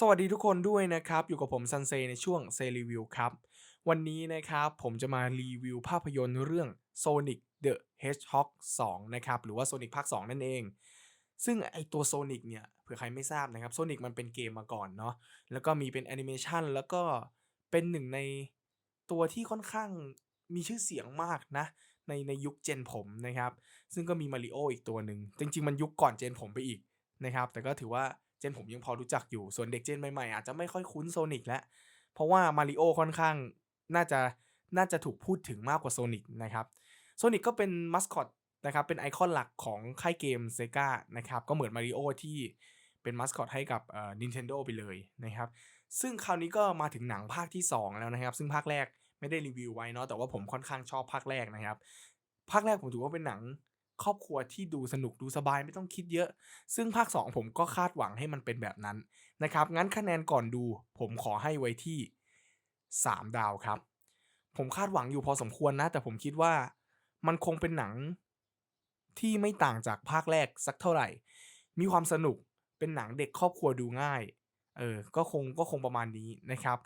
สวัสดีทุกคนด้วยนะครับ อยู่กับผมซันเซในช่วงเซรีวิวครับ วันนี้นะครับผมจะมารีวิวภาพยนตร์เรื่อง Sonic the Hedgehog 2 นะครับ หรือว่า Sonic ภาค 2 นั่นเอง ซึ่งไอตัว Sonic เนี่ยเผื่อใครไม่ทราบนะครับ Sonic มันเป็นเกมมาก่อนเนาะแล้วก็มีเป็นแอนิเมชันแล้วก็เป็นหนึ่งในตัวที่ค่อนข้างมีชื่อเสียงมากนะ ในในยุคเจนผมนะครับ ซึ่งก็มีมาริโออีกตัวหนึ่งจริง ๆ มันยุคก่อนเจนผมไปอีกนะครับ แต่ก็ถือว่า เจนผมยังพอรู้จักอยู่ ส่วนเด็กเจนใหม่ๆอาจจะไม่ค่อยคุ้นโซนิกแล้ว เพราะว่ามาริโอค่อนข้างน่าจะน่าจะถูกพูดถึงมากกว่าโซนิกนะครับโซนิกก็เป็นมัสคอตนะครับเป็นไอคอนหลักของค่ายเกมเซกานะครับก็เหมือนมาริโอที่เป็นมัสคอตให้กับเอ่อ Nintendo ไปเลยนะครับซึ่งคราวนี้ก็มาถึงหนังภาคที่ 2 แล้วนะครับ ซึ่งภาคแรกไม่ได้รีวิวไว้เนาะแต่ว่าผมค่อนข้างชอบภาคแรกนะครับ ภาคแรกผมถือว่าเป็นหนัง ครอบครัวที่ดูสนุกดูสบายไม่ต้องคิดเยอะ ซึ่งภาค 2 ผมก็คาดหวังให้มันเป็นแบบนั้นนะครับ งั้นคะแนนก่อนดู ผมขอให้ไว้ที่ 3 ดาวครับ ผมคาดหวังอยู่พอสมควรนะ แต่ผมคิดว่ามันคงเป็นหนังที่ไม่ต่างจากภาคแรกสักเท่าไหร่ มีความสนุกเป็นหนังเด็กครอบครัวดูง่าย เออ ก็คงก็คงประมาณนี้นะครับ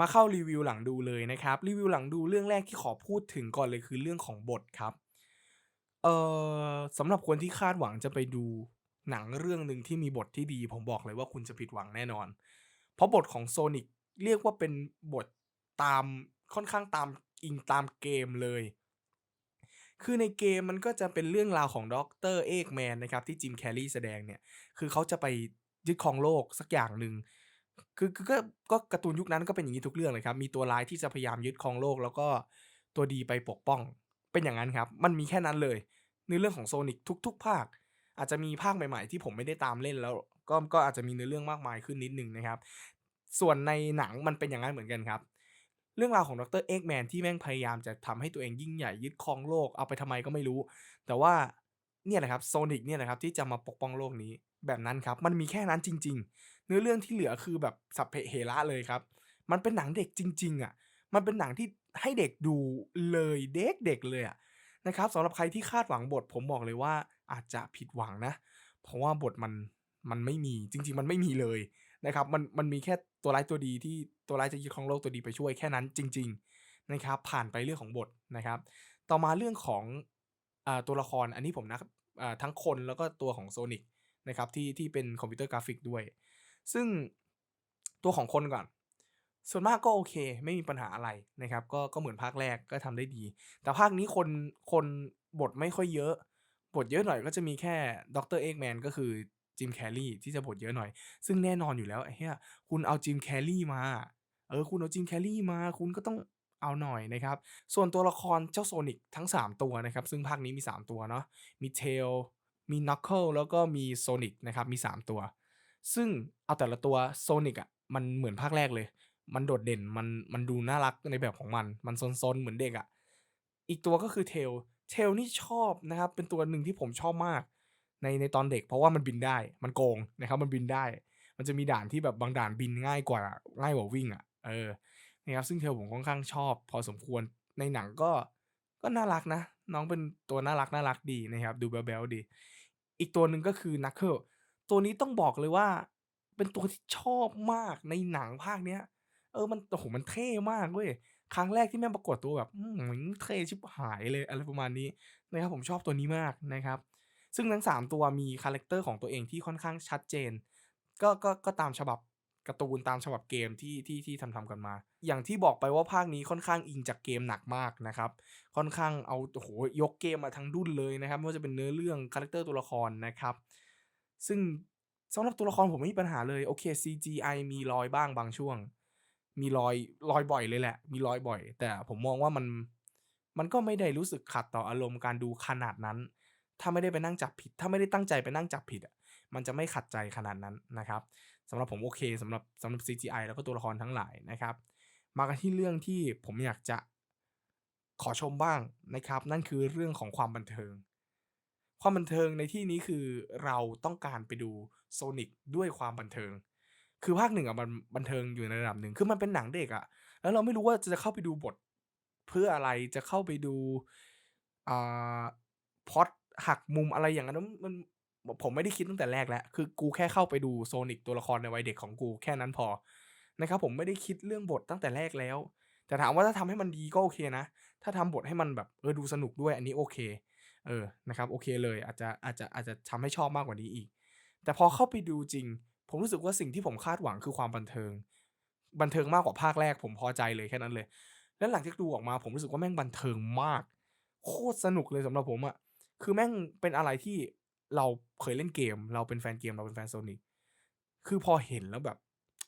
มาเข้ารีวิวหลังดูเลยนะครับ รีวิวหลังดูเรื่องแรกที่ขอพูดถึงก่อนเลยคือเรื่องของบทครับ เอ่อสำหรับคนที่คาดหวังจะไปดูหนังเรื่องหนึ่งที่มีบทที่ดี ผมบอกเลยว่าคุณจะผิดหวังแน่นอน เพราะบทของ Sonic เรียกว่าเป็นบทตามค่อนข้างตามอิงตามเกมเลย คือในเกมมันก็จะเป็นเรื่องราวของด็อกเตอร์เอกแมนนะครับ ที่จิมแคร์รีแสดงเนี่ย คือเขาจะไปยึดครองโลกสักอย่างหนึ่งคือคือก็ก็การ์ตูนยุคนั้นก็เป็นอย่างนี้ทุกเรื่องเลยครับ มีตัวร้ายที่จะพยายามยึดครองโลก แล้วก็ตัวดีไปปกป้อง เป็นอย่างนั้นครับ มันมีแค่นั้นเลย ในเรื่องของโซนิกทุก ๆ ภาค อาจจะมีภาคใหม่ ๆ ที่ผมไม่ได้ตามเล่นแล้ว ก็ก็อาจจะมีเนื้อเรื่องมากมายขึ้นนิดนึงนะครับ ส่วนในหนังมันเป็นอย่างนั้นเหมือนกันครับ เรื่องราวของดรเอ็กแมนที่แม่งพยายามจะทำให้ตัวเองยิ่งใหญ่ยึดครองโลกเอาไปทำไมก็ไม่รู้ แต่ว่าเนี่ยแหละครับโซนิกเนี่ยแหละครับที่จะมาปกป้องโลกนี้แบบนั้นครับ มันมีแค่นั้นจริง ๆ เนื้อเรื่องที่เหลือคือแบบสัพเพเหระเลยครับ มันเป็นหนังเด็กจริง ๆอะ มันเป็นหนังที่ ให้เด็กดูเลยเด็กเด็กเลยอะนะครับสำหรับใครที่คาดหวังบทผมบอกเลยว่าอาจจะผิดหวังนะ เพราะว่าบทมันมันไม่มีจริง ๆ มันไม่มีเลยนะครับมันมันมีแค่ตัวร้ายตัวดีที่ตัวร้ายจะยึดครองโลกตัวดีไปช่วยแค่นั้นจริง ๆนะครับ ผ่านไปเรื่องของบทนะครับ ต่อมาเรื่องของอตัวละครอันนี้ผมนะทั้งคนแล้วก็ตัวของโซนิกนะครับที่ที่เป็นคอมพิวเตอร์กราฟิกด้วย ซึ่งตัวของคนก่อน ส่วนมากก็โอเค ไม่มีปัญหาอะไรนะครับ ก็ก็เหมือนภาคแรกก็ทำได้ดี แต่ภาคนี้คนคนบทไม่ค่อยเยอะ บทเยอะหน่อยก็จะมีแค่ด็อกเตอร์เอกแมนก็คือจิมแคร์รีที่จะบทเยอะหน่อย ซึ่งแน่นอนอยู่แล้วเหี้ยคุณเอาจิมแคร์รีมา เออ คุณเอาจิมแคร์รีมา คุณก็ต้องเอาหน่อยนะครับ ส่วนตัวละครเจ้าโซนิกทั้ง 3 ตัวนะครับ ซึ่งภาคนี้มี 3 ตัวเนาะ มีเทล มีน็อกเกิลแล้วก็มีโซนิกนะครับ มี 3 ตัว ซึ่งเอาแต่ละตัวโซนิกอะ มันเหมือนภาคแรกเลย มันโดดเด่นมันมันดูน่ารักในแบบของมัน มันซนๆเหมือนเด็กอะ่ะ อีกตัวก็คือเทลเทลนี่ชอบนะครับ เป็นตัวหนึ่งที่ผมชอบมาก ในในตอนเด็ก เพราะว่ามันบินได้ มันโกงนะครับ มันบินได้ มันจะมีด่านที่แบบบางด่านบินง่ายกว่าง่ายกว่าวิ่งอะ่ะ เออนะครับซึ่งเทลผมค่อนข้างชอบ พอสมควรในหนังก็ก็น่ารักนะ น้องเป็นตัวน่ารักน่ารักดีนะครับ ดูแบ๊วๆดี อีกตัวหนึ่งก็คือนักเคิลตัวนี้ต้องบอกเลยว่า เป็นตัวที่ชอบมากในหนังภาคเนี้ย เออมันโอ้โฮมันเท่มากเว้ยครั้งแรกที่แม่งปรากฏตัวแบบอื้อฮือเท่ชิบหายเลยอะไรประมาณนี้นะครับผมชอบตัวนี้มากนะครับ ซึ่งทั้ง 3 ตัวมีคาแรกเตอร์ของตัวเองที่ค่อนข้างชัดเจน ก็ก็ก็ตามฉบับการ์ตูนตามฉบับเกมที่ที่ที่ทำๆกันมา อย่างที่บอกไปว่าภาคนี้ค่อนข้างอิงจากเกมหนักมากนะครับ ค่อนข้างเอาโอ้โฮยกเกมมาทั้งดุนเลยนะครับไม่ว่าจะเป็นเนื้อเรื่องคาแรกเตอร์ตัวละครนะครับ ซึ่งสำหรับตัวละครผมไม่มีปัญหาเลยโอเค CGI มีรอยบ้างบางช่วง มีรอยรอยบ่อยเลยแหละ มีรอยบ่อย แต่ผมมองว่ามันมันก็ไม่ได้รู้สึกขัดต่ออารมณ์การดูขนาดนั้น ถ้าไม่ได้ไปนั่งจับผิด ถ้าไม่ได้ตั้งใจไปนั่งจับผิดอะมันจะไม่ขัดใจขนาดนั้นนะครับสำหรับผมโอเคสำหรับสำหรับ CGI แล้วก็ตัวละครทั้งหลายนะครับ มากันที่เรื่องที่ผมอยากจะขอชมบ้างนะครับ นั่นคือเรื่องของความบันเทิง ความบันเทิงในที่นี้คือเราต้องการไปดู Sonic ด้วยความบันเทิง คือภาค1อะมันบันเทิงอยู่ในระดับหนึ่งคือมันเป็นหนังเด็กอะแล้วเราไม่รู้ว่าจะเข้าไปดูบท เพื่ออะไรจะเข้าไปดูอ่าพอตหักมุมอะไรอย่างงั้นมันผมไม่ได้คิดตั้งแต่แรกแล้ว คือกูแค่เข้าไปดู Sonic ตัวละครในวัยเด็กของกูแค่นั้นพอนะครับผมไม่ได้คิดเรื่องบทตั้งแต่แรกแล้ว แต่ถามว่าถ้าทำให้มันดีก็โอเคนะ ถ้าทำบทให้มันแบบเออดูสนุกด้วยอันนี้โอเค เออนะครับโอเคเลยอาจจะอาจจะอาจจะทำให้ชอบมากกว่านี้อีก แต่พอเข้าไปดูจริง ผมรู้สึกว่าสิ่งที่ผมคาดหวังคือความบันเทิง บันเทิงมากกว่าภาคแรก ผมพอใจเลยแค่นั้นเลย แล้วหลังจากดูออกมาผมรู้สึกว่าแม่งบันเทิงมาก โคตรสนุกเลยสำหรับผมอะคือแม่งเป็นอะไรที่เราเคยเล่นเกม เราเป็นแฟนเกมเราเป็นแฟน Sonic คือพอเห็นแล้วแบบ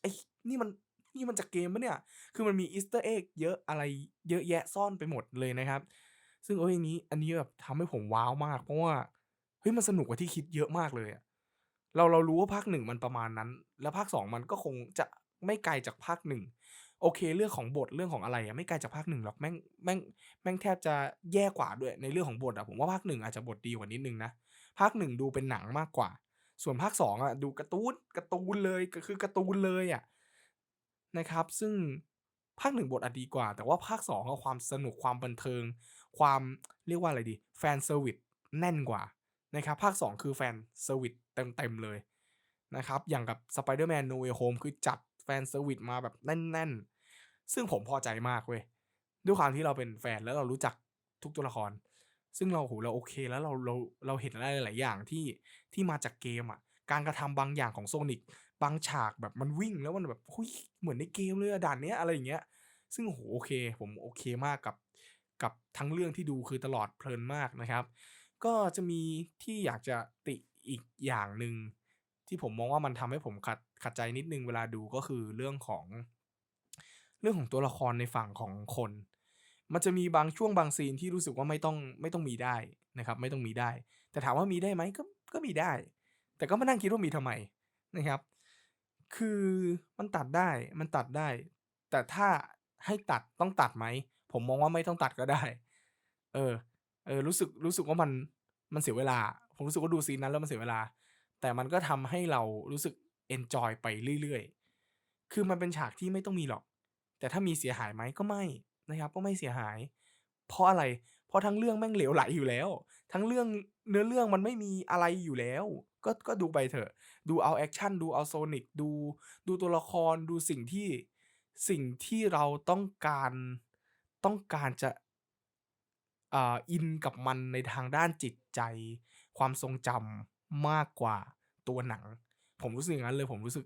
ไอ้นี่มันนี่มันจากเกมปะเนี่ย คือมันมี Easter egg เยอะอะไรเยอะแยะซ่อนไปหมดเลยนะครับ ซึ่งเอ้ยนนี้อันนี้แบบทำให้ผมว้าวมาก เพราะว่าเฮ้ยมันสนุกกว่าที่คิดเยอะมากเลยอะ เราเรารู้ว่าภาคหนึ่งมันประมาณนั้น แล้วภาคสองมันก็คงจะไม่ไกลจากภาคหนึ่งโอเคเรื่องของบทเรื่องของอะไรอะไม่ไกลจากภาคหนึ่งหรอกแม่งแม่งแม่งแทบจะแย่กว่าด้วยในเรื่องของบทอะผมว่าภาคหนึ่งอาจจะบทดีกว่านิดนึงนะภาคหนึ่งดูเป็นหนังมากกว่า ส่วนภาคสองอะดูการ์ตูนการ์ตูนเลยก็คือการ์ตูนเลยอะนะครับ ซึ่งภาคหนึ่งบทอาจดีกว่า แต่ว่าภาคสองก็ความสนุกความบันเทิง ความเรียกว่าอะไรดีแฟนเซอร์วิสแน่นกว่า นะครับภาค 2 คือแฟนเซอร์วิสเต็มๆเลยนะครับอย่างกับ Spider-Man No Way Home คือจัดแฟนเซอร์วิสมาแบบแน่น ๆ ซึ่งผมพอใจมากเว้ยด้วยความที่เราเป็นแฟนแล้วเรารู้จักทุกตัวละคร ซึ่งเราโหเราโอเคแล้วเราเราเราเห็นอะไรหลายอย่างที่ที่มาจากเกมอะการกระทำบางอย่างของโซนิกบางฉากแบบมันวิ่งแล้วมันแบบหุยเหมือนในเกมเลยอะด่านเนี้ยอะไรอย่างเงี้ย ซึ่งโหโอเค ผมโอเคมากกับ กับทั้งเรื่องที่ดูคือตลอดเพลินมากนะครับ ก็จะมีที่อยากจะติอีกอย่างหนึ่งที่ผมมองว่ามันทำให้ผมขัดขัดใจนิดนึงเวลาดูก็คือเรื่องของ เรื่องของตัวละครในฝั่งของคน มันจะมีบางช่วงบางซีนที่รู้สึกว่าไม่ต้องไม่ต้องมีได้นะครับ ไม่ต้องมีได้ แต่ถามว่ามีได้ไหมก็ก็มีได้ แต่ก็มานั่งคิดว่ามีทำไมนะครับ คือมันตัดได้มันตัดได้ แต่ถ้าให้ตัดต้องตัดไหมผมมองว่าไม่ต้องตัดก็ได้ เออ เออรู้สึกรู้สึกว่ามันมันเสียเวลา ผมรู้สึกว่าดูซีนนั้นแล้วมันเสียเวลา แต่มันก็ทำให้เรารู้สึกเอนจอยไปเรื่อยๆ คือมันเป็นฉากที่ไม่ต้องมีหรอก แต่ถ้ามีเสียหายไหมก็ไม่นะครับ ก็ไม่เสียหาย เพราะอะไร เพราะทั้งเรื่องแม่งเหลวไหลอยู่แล้ว ทั้งเรื่องเนื้อเรื่องมันไม่มีอะไรอยู่แล้ว ก็ก็ดูไปเถอะ ดูเอาแอคชั่นดูเอาโซนิกดูดูตัวละครดูสิ่งที่สิ่งที่เราต้องการต้องการจะ อินกับมันในทางด้านจิตใจ ความทรงจำมากกว่าตัวหนัง ผมรู้สึกอย่างนั้นเลยผมรู้สึก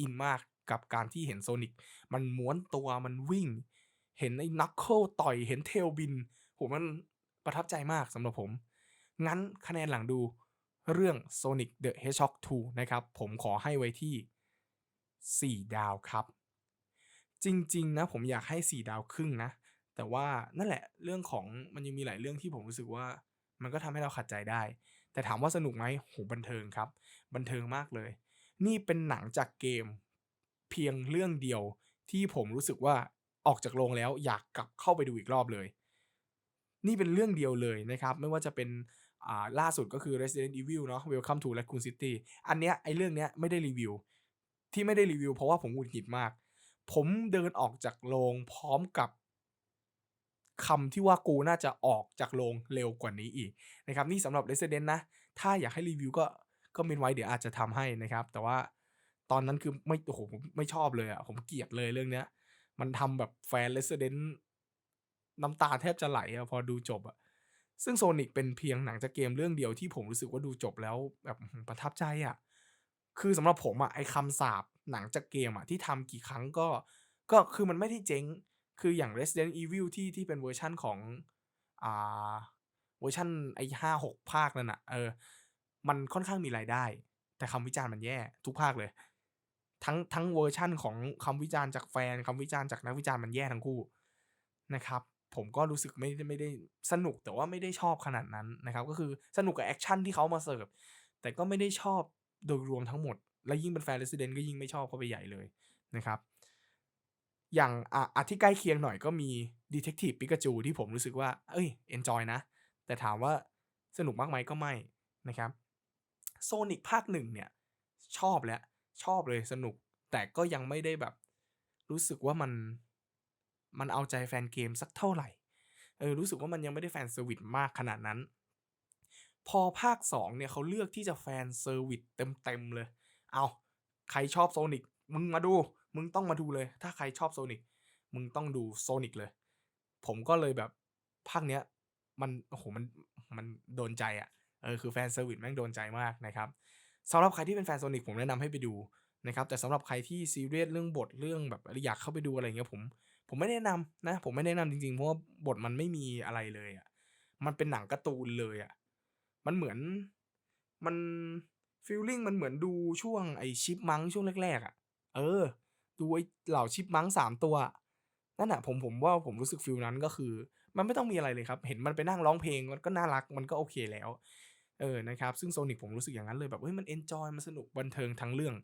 อินมากกับการที่เห็นโซนิกมันม้วนตัวมันวิ่ง เห็นไอ้นักเคิลต่อยเห็นเทลบินโหมันประทับใจมากสำหรับผม งั้นคะแนนหลังดูเรื่อง Sonic the Hedgehog 2 นะครับ ผมขอให้ไว้ที่ 4 ดาวครับ จริง ๆ นะ ผมอยากให้ 4 ดาวครึ่งนะ แต่ว่านั่นแหละเรื่องของมันยังมีหลายเรื่องที่ผมรู้สึกว่า มันก็ทำให้เราขัดใจได้ แต่ถามว่าสนุกไหมโหบันเทิงครับ บันเทิงมากเลย นี่เป็นหนังจากเกม เพียงเรื่องเดียวที่ผมรู้สึกว่าออกจากโรงแล้วอยากกลับเข้าไปดูอีกรอบเลย นี่เป็นเรื่องเดียวเลยนะครับ ไม่ว่าจะเป็นล่าสุดก็คือ Resident Evil เนาะ Welcome to Raccoon City อันเนี้ยไอเรื่องเนี้ยไม่ได้รีวิว ที่ไม่ได้รีวิวเพราะว่าผมหงุดหงิดมาก ผมเดินออกจากโรงพร้อมกับ คำที่ว่ากูน่าจะออกจากโรงเร็วกว่านี้อีกนะครับนี่สำหรับ Resident นะ ถ้าอยากให้รีวิวก็ก็เมนไว้เดี๋ยวอาจจะทำให้นะครับ แต่ว่าตอนนั้นคือไม่โอ้โหผมไม่ชอบเลยอะผมเกลียดเลยเรื่องเนี้ย มันทำแบบแฟน Resident น้ำตาแทบจะไหลอะพอดูจบอะซึ่งโซนิกเป็นเพียงหนังจากเกมเรื่องเดียวที่ผมรู้สึกว่าดูจบแล้วแบบประทับใจอะคือสำหรับผมอะไอคำสาปหนังจากเกมอะที่ทำกี่ครั้งก็ ก็คือมันไม่ได้เจ๊ง คืออย่าง Resident Evil ที่ที่เป็นเวอร์ชั่นของอ่าเวอร์ชั่นไอห้าหกภาคนั่นอะเออ มันค่อนข้างมีรายได้ แต่คำวิจารณ์มันแย่ทุกภาคเลย ทั้งทั้งเวอร์ชั่นของคำวิจารณ์จากแฟนคำวิจารณ์จากนักวิจารณ์มันแย่ทั้งคู่นะครับผมก็รู้สึกไม่ได้ไม่ได้สนุกแต่ว่าไม่ได้ชอบขนาดนั้นนะครับ ก็คือสนุกกับแอคชั่นที่เขามาเสิร์ฟแต่ก็ไม่ได้ชอบโดยรวมทั้งหมด และยิ่งเป็นแฟน Resident ก็ยิ่งไม่ชอบเข้าไปใหญ่เลยนะครับ อย่างอะอะที่ใกล้เคียงหน่อยก็มี Detective Pikachu ที่ผมรู้สึกว่า เอ้ย enjoy นะ แต่ถามว่าสนุกมากไหมก็ไม่นะครับโซนิกภาคหนึ่งเนี่ย ชอบแล้ว ชอบเลยสนุก แต่ก็ยังไม่ได้แบบ รู้สึกว่ามันมันเอาใจแฟนเกมสักเท่าไหร่ เออ รู้สึกว่ามันยังไม่ได้แฟนเซอร์วิสมากขนาดนั้น พอภาค 2 เนี่ยเขาเลือกที่จะแฟนเซอร์วิสเต็มๆเลย เอาใครชอบ Sonic มึงมาดู มึงต้องมาดูเลย ถ้าใครชอบ Sonic มึงต้องดู Sonic เลย ผมก็เลยแบบภาคเนี้ย มันโอ้โฮมันมันโดนใจอะเออคือแฟนเซอร์วิสแม่งโดนใจมากนะครับสำหรับใครที่เป็นแฟน Sonic ผมแนะนำให้ไปดูนะครับแต่สำหรับใครที่ซีเรียสเรื่องบทเรื่องแบบอยากเข้าไปดูอะไรเงี้ยผมผมไม่แนะนำนะ ผมไม่แนะนำจริงๆ เพราะว่าบทมันไม่มีอะไรเลยอะมันเป็นหนังการ์ตูนเลยอะมันเหมือนมันฟีลลิ่งมันเหมือนดูช่วงไอ้ Chipmunk ช่วงแรกๆอะเออ ดูไอ้เหล่า Chipmunk 3ตัว นั่นน่ะผมผมว่าผมรู้สึกฟีลนั้นก็คือ มันไม่ต้องมีอะไรเลยครับ เห็นมันไปนั่งร้องเพลงมันก็น่ารักมันก็โอเคแล้ว เออนะครับซึ่ง Sonic ผมรู้สึกอย่างนั้นเลยแบบเฮ้ยมันเอนจอยมันสนุกบันเทิงทั้งเรื่อง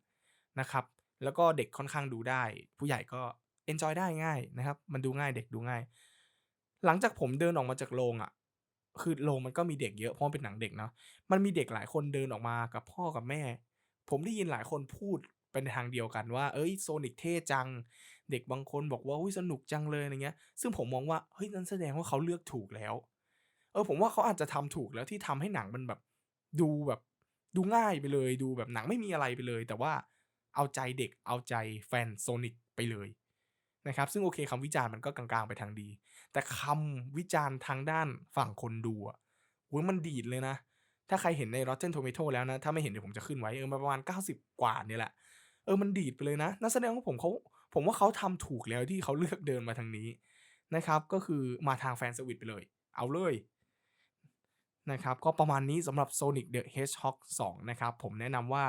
นะครับ แล้วก็เด็กค่อนข้างดูได้ ผู้ใหญ่ก็เอนจอยได้ง่ายนะครับ มันดูง่ายเด็กดูง่าย หลังจากผมเดินออกมาจากโรงอะคือโรงมันก็มีเด็กเยอะเพราะเป็นหนังเด็กเนาะ มันมีเด็กหลายคนเดินออกมากับพ่อกับแม่ ผมได้ยินหลายคนพูด ไปในทางเดียวกันว่าเฮ้ย Sonic เท่จัง เด็กบางคนบอกว่าอุ๊ยสนุกจังเลยอะไรเงี้ย ซึ่งผมมองว่าเฮ้ยนั่นแสดงว่าเขาเลือกถูกแล้ว เออผมว่าเขาอาจจะทำถูกแล้วที่ทำให้หนังมันแบบดูแบบดูง่ายไปเลย ดูแบบหนังไม่มีอะไรไปเลย แต่ว่าเอาใจเด็กเอาใจแฟน Sonic ไปเลยนะครับซึ่งโอเคคำวิจารณ์มันก็กลางๆไปทางดี แต่คำวิจารณ์ทางด้านฝั่งคนดูอะโอ้โฮมันดีดเลยนะ ถ้าใครเห็นใน Rotten Tomato แล้วนะ ถ้าไม่เห็นเดี๋ยวผมจะขึ้นไว้ เออมันประมาณ 90 กว่าเนี่ยแหละ เออมันดีดไปเลยนะนั่นแสดงว่าผมเขาผมว่าเขาทำถูกแล้วที่เขาเลือกเดินมาทางนี้นะครับ ก็คือมาทางแฟนเซอร์วิสไปเลย เอาเลยนะครับก็ประมาณนี้สำหรับ Sonic the Hedgehog 2 นะครับ ผมแนะนำว่า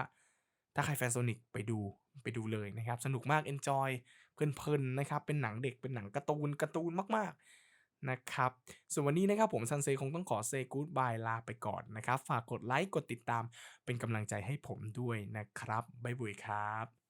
ถ้าใครแฟน Sonic ไปดูไปดูเลยนะครับ สนุกมากเอนจอยเพลินๆนะครับ เป็นหนังเด็กเป็นหนังการ์ตูนการ์ตูนมากๆ นะครับ ส่วนวันนี้นะครับผมซันเซคงต้องขอเซกูดบายลาไปก่อนนะครับ ฝากกดไลค์ กดติดตามเป็นกำลังใจให้ผมด้วยนะครับ บ๊ายบายครับ